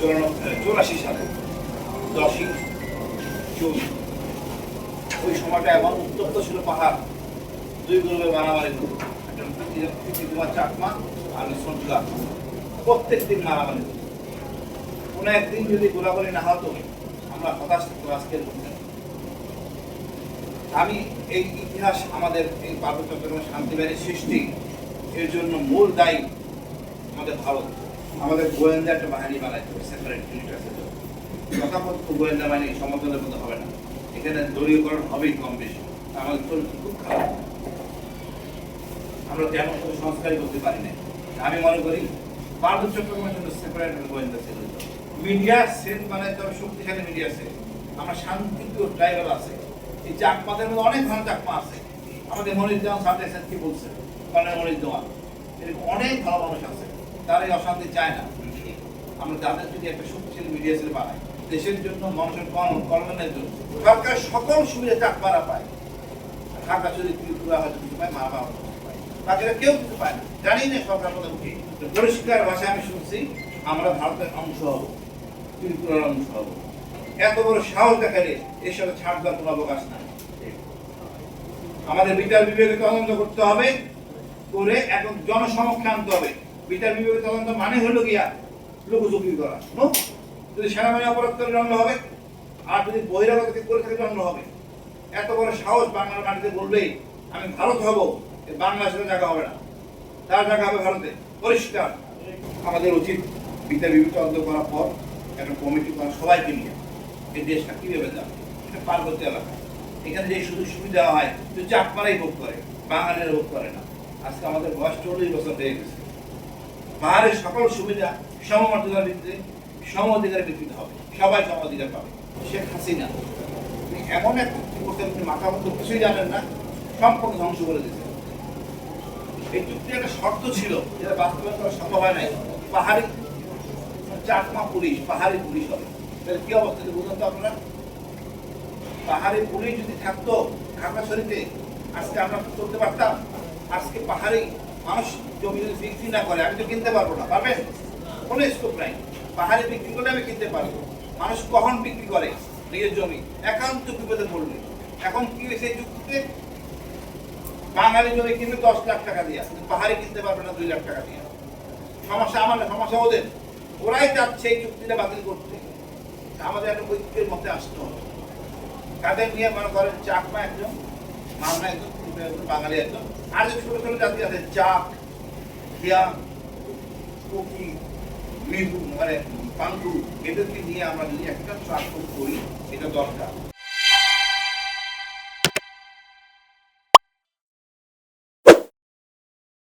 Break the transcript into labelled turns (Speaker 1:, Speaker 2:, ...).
Speaker 1: চৌরাশি সালে দশই জুন ওই সময়টা এমন উত্তপ্ত ছিল পাহাড় দুই গ্রুপে মারামারি হতো কুমার চাকমা আর সন্তুলা প্রত্যেক দিন মারামারি কোনো একদিন যদি গোলাগুলি না হতো আমরা হতাশ থাকতো আজকের মধ্যে আমি এই ইতিহাস আমাদের এই পার্বত্য চট্টগ্রাম শান্তি বাহিনীর সৃষ্টি এর জন্য মূল দায়ী আমাদের ভারত আমাদের গোয়েন্দা একটা বাহিনী বানাইতে হবে সেপারেট ইউনিট আছে তো। যথাপত্য গোয়েন্দা বাহিনী সমতলের মধ্যে হবে না। এখানে দলীয়করণ হবেই কম বেশি। আমাদের চরিত্র খুব খারাপ। আমরা তেমন কোনো সংস্কারই করতে পারি না আমি মনে করি পার্বত্য চট্টগ্রামের জন্য সেপারেট গোয়েন্দা ছিল মিডিয়া সেল বানাইতে হবে শক্তিশালী মিডিয়া সেল আমার শান্তিপ্রিয় ড্রাইভার আছে। এই চাকমাদের মধ্যে অনেক ধরনের চাকমা আছে। আমাদের মনির দেওয়ান সাথে কি বলছে? কর্নেল মনির দেওয়ান এরকম অনেক ভালো মানুষ আছে। তারা অশান্তি চায় না আমরা তাদের যদি একটা শক্তিশালী মিডিয়া সেল বানাই, দেশের জন্য মানুষের কল্যাণ- কল্যাণের জন্য সরকার সকল সুবিধা চাকমারা পায়। ঢাকা চুরি ত্রিপুরা হয়তো কিছু পায় মা বাবা পায়। বাকিরা কেউ কিছু পায় না। জানি না সরকার উঠে পরিষ্কার ভাষায় আমি শুনছি, আমরা ভারতের অংশ হব, ত্রিপুরার অংশ হব। এত বড় সাহস দেখালে সাথে ছাড় দেওয়ার কোনো অবকাশ নাই। আমাদের বিচার বিভাগে তদন্ত করতে হবে, করে এখন জনসমক্ষে আনতে হবে। বিচার বিভাগে তদন্ত মানে হলো গিয়া লুকোচুপি করা, নো? যদি সেনাবাহিনী অপরাধ করে দণ্ড হবে, আর যদি বহিরাগত করে থাকে দণ্ড হবে। এত বড় সাহস বাংলার মাটিতে বলবেই আমি ভারত হব বাংলাদেশের জায়গা হবে না। তার জায়গা হবে ভারতে, পরিষ্কার। আমাদের উচিত বিচার বিভাগ তদন্ত করার পর, একটা কমিটি করা সবাইকে নিয়ে, এই দেশটা কীভাবে যাবে এটা পার্বত্য এলাকা এখানে যে সুযোগ সুবিধা হয় তো চাকমারাই ভোগ করে, বাঙালিরা ভোগ করে না। আজকে আমাদের বয়স চল্লিশ বছর হয়ে গেছে। পাহাড়ের সকল সুবিধা সমমর্যাদার ভিত্তিতে, সম অধিকারের ভিত্তিতে হবে। সবাই সম অধিকার পাবে। শেখ হাসিনা এমন এক করতে আপনি মাথা মতো কিছুই জানেন না, সম্পূর্ণ ধ্বংস করে দিয়েছেন এই চুক্তির একটা শর্ত ছিল, যেটা বাস্তবায়ন করা সম্ভব হয় নাই। পাহাড়ি চাকমা পুলিশ, পাহাড়ি পুলিশ হবে। তাহলে কি অবস্থা এটা বুঝুন তো আপনারা? পাহাড়ি পুলিশ যদি থাকতো, খাগড়াছড়িতে, আজকে আমরা করতে পারতাম। আজকে পাহাড়ি মানুষ জমি যদি বিক্রি না করে, আমি তো কিনতে পারব না, পারবেন? কোনো স্কোপ নাই। পাহাড়ি বিক্রি করলে আমি কিনতে পারব। মানুষ কখন বিক্রি করে? নিজের জমি। একান্ত বিপদে পড়লে এখন কি হয়েছে এই চুক্তিতে বাঙালি জমি কিনবে দশ লাখ টাকা দিয়ে পাহাড়ি কিনতে পারবে না দুই লাখ টাকা দিয়ে। সমস্যা আমার সমস্যা ওদের। ওরাই চাচ্ছে এই চুক্তিটা বাতিল করতে। আমাদের একটা ঐক্যের মধ্যে আসতে হবে। তাদের নিয়ে মনে করেন চাকমা একজন। মামলা একদম বাঙালি একজন। আর যে ছোট ছোট জাতি আছে, চাক, খিয়া, কুকি মৃদু মানে পাঙ্কু এদেরকে নিয়ে আমরা যদি একটা স্বার্থ করি, এটা দরকার।